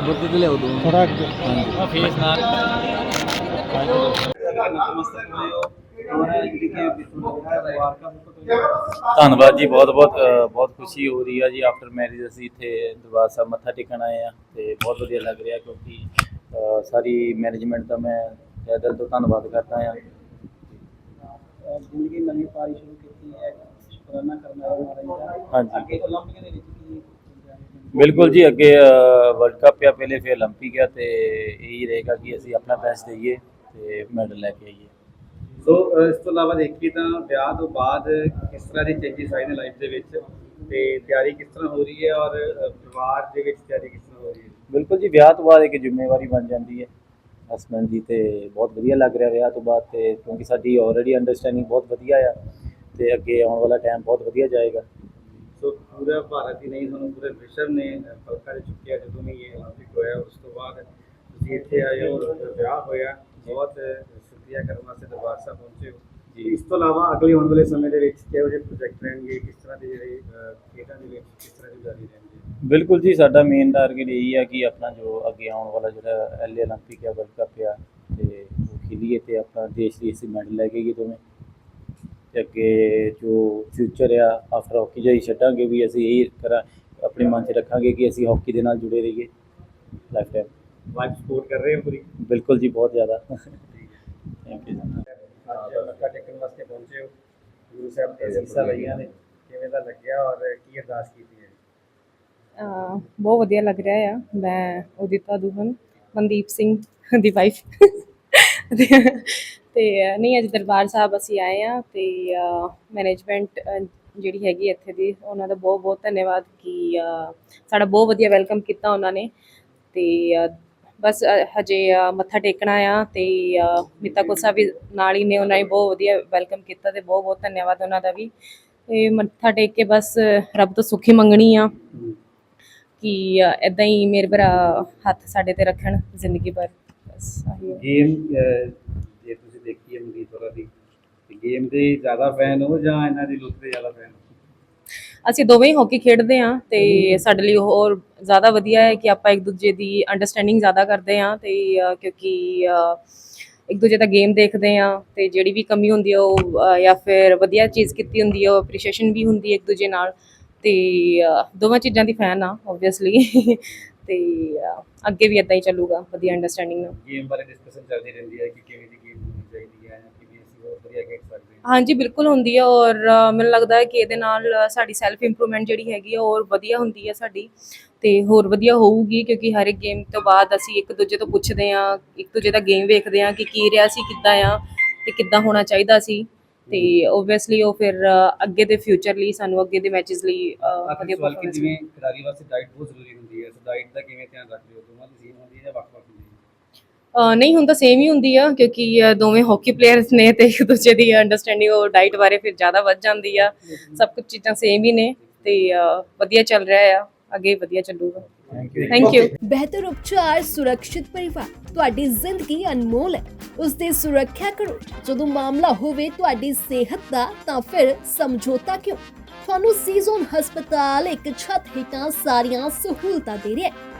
ಬರ್ತಿದ್ದಿಲ್ಲ ಹೌದು ಫೇಸ್ ਧੰਨਵਾਦ ਜੀ ਬਹੁਤ ਬਹੁਤ ਬਹੁਤ ਖੁਸ਼ੀ ਹੋ ਰਹੀ ਆ ਜੀ ਆਫਟਰ ਮੈਰਿਜ ਅਸੀਂ ਇੱਥੇ ਦਰਬਾਰ ਸਾਹਿਬ ਮੱਥਾ ਟੇਕਣ ਆਏ ਆ ਤੇ ਬਹੁਤ ਵਧੀਆ ਲੱਗ ਰਿਹਾ ਕਿਉਂਕਿ ਸਾਰੀ ਮੈਨੇਜਮੈਂਟ ਦਾ ਮੈਂ ਤਹਿ ਦਿਲ ਤੋਂ ਧੰਨਵਾਦ ਕਰਦਾ ਆ ਜ਼ਿੰਦਗੀ ਨਵੀਂ ਪਾਰੀ ਸ਼ੁਰੂ ਕੀਤੀ ਹੈ ਸ਼ੁਕਰਾਨਾ ਕਰਨਾ ਹੈ ਹਾਂਜੀ ਅੱਗੇ ਓਲੰਪਿਕ ਦੇ ਵਿੱਚ ਕੀ ਬਿਲਕੁਲ ਜੀ ਅੱਗੇ ਵਰਲਡ ਕੱਪ ਆ ਪਹਿਲੇ ਫਿਰ 올림픽 ਆ ਤੇ ਇਹੀ ਰਹੇਗਾ ਕਿ ਅਸੀਂ ਆਪਣਾ ਬੈਸਟ ਦੇਈਏ ਤੇ ਮੈਡਲ ਲੈ ਕੇ ਆਈਏ ਸੋ ਅਹ, ਇਸ ਤੋਂ ਇਲਾਵਾ ਦੇਖੀਏ ਤਾਂ ਵਿਆਹ ਤੋਂ ਬਾਅਦ ਕਿਸ ਤਰ੍ਹਾਂ ਦੀ ਚੇਂਜਸ ਆਏ ਨੇ ਲਾਈਫ ਦੇ ਵਿੱਚ ਤੇ ਤਿਆਰੀ ਕਿਸ ਤਰ੍ਹਾਂ ਹੋ ਰਹੀ ਹੈ ਔਰ ਅਹ, ਪਰਿਵਾਰ ਦੇ ਵਿੱਚ ਤਿਆਰੀ ਕਿਸ ਤਰ੍ਹਾਂ ਹੋ ਰਹੀ ਹੈ ਬਿਲਕੁਲ ਜੀ ਵਿਆਹ ਤੋਂ ਬਾਅਦ ਇੱਕ ਜ਼ਿੰਮੇਵਾਰੀ ਬਣ ਜਾਂਦੀ ਹੈ ਹਸਬੈਂਡ ਦੀ ਤੇ ਬਹੁਤ ਵਧੀਆ ਲੱਗ ਰਿਹਾ ਵਿਆਹ ਤੋਂ ਬਾਅਦ ਤੇ ਕਿਉਂਕਿ ਸਾਡੀ ਆਲਰੇਡੀ ਅੰਡਰਸਟੈਂਡਿੰਗ ਬਹੁਤ ਵਧੀਆ ਆ ਤੇ ਅੱਗੇ ਆਉਣ ਵਾਲਾ ਟਾਈਮ ਬਹੁਤ ਵਧੀਆ ਜਾਏਗਾ ਸੋ ਪੂਰਾ ਭਾਰਤ ਹੀ ਨਹੀਂ ਤੁਹਾਨੂੰ ਪੂਰੇ ਵਿਸ਼ਵ ਨੇ ਅਹ, ਪਲਕਾਂ ਦੇ ਚੁੱਕਿਆ ਜਦੋਂ ਵੀ ਇਹ 올림픽 ਹੋਇਆ ਉਸ ਤੋਂ ਬਾਅਦ ਤੁਸੀਂ ਇੱਥੇ ਆਏ ਹੋ ਵਿਆਹ ਹੋਇਆ ਬਹੁਤ ਅਹ, ਸ਼ੁਕਰੀਆ ਕਰਨ ਵਾਸਤੇ ਦਰਬਾਰ ਸਾਹਿਬ ਪਹੁੰਚੇ ਹੋ ਜੀ ਇਸ ਤੋਂ ਇਲਾਵਾ ਅਗਲੇ ਆਉਣ ਵਾਲੇ ਸਮੇਂ ਦੇ ਵਿੱਚ ਕਿਹੋ ਜਿਹੇ ਪ੍ਰੋਜੈਕਟ ਰਹਿਣਗੇ ਕਿਸ ਤਰ੍ਹਾਂ ਦੇ ਜਿਹੜੇ ਅਹ, ਖੇਡਾਂ ਦੇ ਵਿੱਚ ਕਿਸ ਤਰ੍ਹਾਂ ਦੀ ਜਾਰੀ ਰਹਿਣਗੇ ਬਿਲਕੁਲ ਜੀ ਸਾਡਾ ਮੇਨ ਟਾਰਗੇਟ ਇਹੀ ਆ ਕਿ ਆਪਣਾ ਜੋ ਅੱਗੇ ਆਉਣ ਵਾਲਾ ਜਿਹੜਾ ਐਲਏ 올림픽 ਆ ਵਰਲਡ ਕੱਪ ਆ ਤੇ ਉਹ ਖੇਲੀਏ ਤੇ ਆਪਣਾ ਦੇਸ਼ ਦੀ ਅਸੀਂ ਮੈਡਲ ਲੈ ਕੇ ਆਈਏ ਦੋਵੇਂ ਤੇ ਅੱਗੇ ਜੋ ਫਿਊਚਰ ਆ ਆਫਟਰ ਹਾਕੀ ਜਾਈ ਛੱਡਾਂਗੇ ਵੀ ਅਸੀਂ ਇਹ ਕਰਾਂ ਆਪਣੇ ਮਨ 'ਚ ਰੱਖਾਂਗੇ ਕਿ ਅਸੀਂ ਹਾਕੀ ਦੇ ਨਾਲ ਜੁੜੇ ਰਹੀਏ ਲਾਈਫ ਟਾਈਮ ਵਾਈਫ ਸਪੋਰਟ ਕਰ ਰਹੇ ਹੋ ਪੂਰੀ? ਬਿਲਕੁਲ ਜੀ ਬਹੁਤ ਜ਼ਿਆਦਾ। ਥੈਂਕ ਯੂ ਅੱਜ ਮੱਥਾ ਟੇਕਣ ਵਾਸਤੇ ਪਹੁੰਚੇ ਹੋ ਗੁਰੂ ਸਾਹਿਬ ਦੇ ਅਸੀਸਾਂ ਲਈਆਂ ਨੇ ਕਿਵੇਂ ਦਾ ਲੱਗਿਆ ਔਰ ਕੀ ਅਰਦਾਸ ਕੀਤੀ ਹੈ? ਬਹੁਤ ਵਧੀਆ ਲੱਗ ਰਿਹਾ ਆ। ਮੈਂ ਉਦਿਤਾ ਦੁਹਨ ਮਨਦੀਪ ਸਿੰਘ ਦੀ ਵਾਈਫ ਤੇ ਨਹੀਂ ਅੱਜ ਦਰਬਾਰ ਸਾਹਿਬ ਅਸੀਂ ਆਏ ਆ ਤੇ ਮੈਨੇਜਮੈਂਟ ਜਿਹੜੀ ਹੈਗੀ ਇੱਥੇ ਦੀ ਉਹਨਾਂ ਦਾ ਬਹੁਤ ਬਹੁਤ ਧੰਨਵਾਦ ਕਿ ਸਾਡਾ ਬਹੁਤ ਵਧੀਆ ਵੈਲਕਮ ਕੀਤਾ ਉਹਨਾਂ ਨੇ ਤੇ ਬਸ ਹਜੇ ਮੱਥਾ ਟੇਕਣਾ ਆ ਤੇ ਅਹ, ਮਿੱਤਾ ਕੋਸਾ ਵੀ ਨਾਲ ਹੀ ਨੇ ਉਹਨਾਂ ਨੇ ਬਹੁਤ ਵਧੀਆ ਵੈਲਕਮ ਕੀਤਾ ਤੇ ਬਹੁਤ ਬਹੁਤ ਧੰਨਵਾਦ ਉਹਨਾਂ ਦਾ ਵੀ ਤੇ ਮੱਥਾ ਟੇਕ ਕੇ ਬਸ ਰੱਬ ਤੋਂ ਸੁਖੀ ਮੰਗਣੀ ਆ ਕਿ ਇਦਾਂ ਹੀ ਮੇਰੇ ਭਰਾ ਹੱਥ ਸਾਡੇ ਤੇ ਰੱਖਣ ਜ਼ਿੰਦਗੀ ਭਰ। ਬਸ ਆਹੀ ਗੇਮ ਦੇਖੀ ਹੈ ਮਨਦੀਪ ਹੋਰਾਂ ਦੀ। ਗੇਮ ਦੇ ਜ਼ਿਆਦਾ ਫੈਨ ਹੋ ਜਾਂ ਇਹਨਾਂ ਦੀ ਲੁੱਕ ਦੇ ਜ਼ਿਆਦਾ ਫੈਨ ਅਸੀਂ ਦੋਵੇਂ ਹੀ ਹਾਕੀ ਖੇਡਦੇ ਆ ਤੇ ਸਾਡੇ ਲਈ ਹੋਰ ਜ਼ਿਆਦਾ ਵਧੀਆ ਹੈ ਕਿ ਆਪਾਂ ਇੱਕ ਦੂਜੇ ਦੀ ਅੰਡਰਸਟੈਂਡਿੰਗ ਜ਼ਿਆਦਾ ਕਰਦੇ ਆ ਤੇ ਕਿਉਂਕਿ ਇੱਕ ਦੂਜੇ ਦਾ ਗੇਮ ਦੇਖਦੇ ਆ ਤੇ ਜਿਹੜੀ ਵੀ ਕਮੀ ਹੁੰਦੀ ਹੈ ਉਹ ਜਾਂ ਫਿਰ ਵਧੀਆ ਚੀਜ਼ ਕੀਤੀ ਹੁੰਦੀ ਹੈ ਉਹ ਅਪਰੀਸ਼ੀਏਸ਼ਨ ਵੀ ਹੁੰਦੀ ਹੈ ਇੱਕ ਦੂਜੇ ਨਾਲ ਤੇ ਦੋਵਾਂ ਚੀਜ਼ਾਂ ਦੀ ਫੈਨ ਆ ਆਬਵੀਅਸਲੀ ਤੇ ਅੱਗੇ ਵੀ ਇਦਾਂ ਹੀ ਚੱਲੂਗਾ ਵਧੀਆ ਅੰਡਰਸਟੈਂਡਿੰਗ ਨਾਲ। ਗੇਮ ਬਾਰੇ ਡਿਸਕਸ਼ਨ ਚੱਲਦੀ ਰਹਿੰਦੀ ਹੈ ਕਿ ਕਿਵੇਂ ਦੀ ਗੇਮ ਹੋਣੀ ਚਾਹੀਦੀ ਹੈ ਜਾਂ ਕਿਵੇਂ ਖੇਡ ਸਕਦੇ ਹਾਂ ਹਾਂਜੀ ਬਿਲਕੁਲ ਹੁੰਦੀ ਹੈ ਔਰ ਮੈਨੂੰ ਲੱਗਦਾ ਹੈ ਕਿ ਇਹਦੇ ਨਾਲ ਸਾਡੀ ਸੈਲਫ ਇੰਪਰੂਵਮੈਂਟ ਜਿਹੜੀ ਹੈਗੀ ਆ ਹੋਰ ਵਧੀਆ ਹੁੰਦੀ ਹੈ ਸਾਡੀ ਤੇ ਹੋਰ ਵਧੀਆ ਹੋਊਗੀ ਕਿਉਂਕਿ ਹਰ ਇੱਕ ਗੇਮ ਤੋਂ ਬਾਅਦ ਅਸੀਂ ਇੱਕ ਦੂਜੇ ਤੋਂ ਪੁੱਛਦੇ ਆ ਇੱਕ ਦੂਜੇ ਦਾ ਗੇਮ ਵੇਖਦੇ ਆ ਕਿ ਕੀ ਰਿਹਾ ਸੀ ਕਿੱਦਾਂ ਆ ਤੇ ਕਿੱਦਾਂ ਹੋਣਾ ਚਾਹੀਦਾ ਸੀ ਤੇ ਓਬਵੀਅਸਲੀ ਉਹ ਫਿਰ ਅੱਗੇ ਦੇ ਫਿਊਚਰ ਲਈ ਸਾਨੂੰ ਅੱਗੇ ਦੇ ਮੈਚਸ ਲਈ ਵਧੀਆ performance ਜਿਵੇਂ ਖਿਡਾਰੀ ਵਾਸਤੇ ਡਾਈਟ ਬਹੁਤ ਜ਼ਰੂਰੀ ਹੁੰਦੀ ਹੈ ਸੋ ਡਾਈਟ ਦਾ ਕਿਵੇਂ ਧਿਆਨ ਰੱਖਦੇ ਹੋ? ਦੋਵਾਂ ਦੀ ਸੇਮ ਹੁੰਦੀ ਹੈ ਜਾਂ ਵੱਖ-ਵੱਖ ਹੁੰਦੀ ਹੈ? ਨਹੀਂ ਤਾਂ ਸੇਮ ਹੀ ਹੁੰਦੀ ਆ ਕਿਉਂਕਿ ਦੋਵੇਂ ਹਾਕੀ ਪਲੇਅਰਸ ਨੇ ਤੇ ਇੱਕ ਦੂਜੇ ਦੀ ਅੰਡਰਸਟੈਂਡਿੰਗ ਉਹ ਡਾਈਟ ਬਾਰੇ ਫਿਰ ਜ਼ਿਆਦਾ ਵੱਧ ਜਾਂਦੀ ਆ। ਸਭ ਕੁਝ ਚੀਜ਼ਾਂ ਸੇਮ ਹੀ ਨੇ ਤੇ ਵਧੀਆ ਚੱਲ ਰਿਹਾ ਆ ਅੱਗੇ ਵਧੀਆ ਚੱਲੂਗਾ। ਥੈਂਕ ਯੂ ਬਿਹਤਰ ਉਪਚਾਰ ਸੁਰੱਖਿਅਤ ਪਰਿਵਾਰ ਤੁਹਾਡੀ ਜ਼ਿੰਦਗੀ ਅਨਮੋਲ ਹੈ। ਉਸ ਦੀ ਸੁਰੱਖਿਆ ਕਰੋ। ਜਦੋਂ ਮਾਮਲਾ ਹੋਵੇ ਤੁਹਾਡੀ ਸਿਹਤ ਦਾ ਤਾਂ ਫਿਰ ਸਮਝੌਤਾ ਕਿਉਂ? ਤੁਹਾਨੂੰ ਸੀਜ਼ਨ ਹਸਪਤਾਲ ਇੱਕ ਛੱਤ ਹੇਠਾਂ ਸਾਰੀਆਂ ਸਹੂਲਤਾਂ ਦੇ ਰਿਹਾ ਹੈ।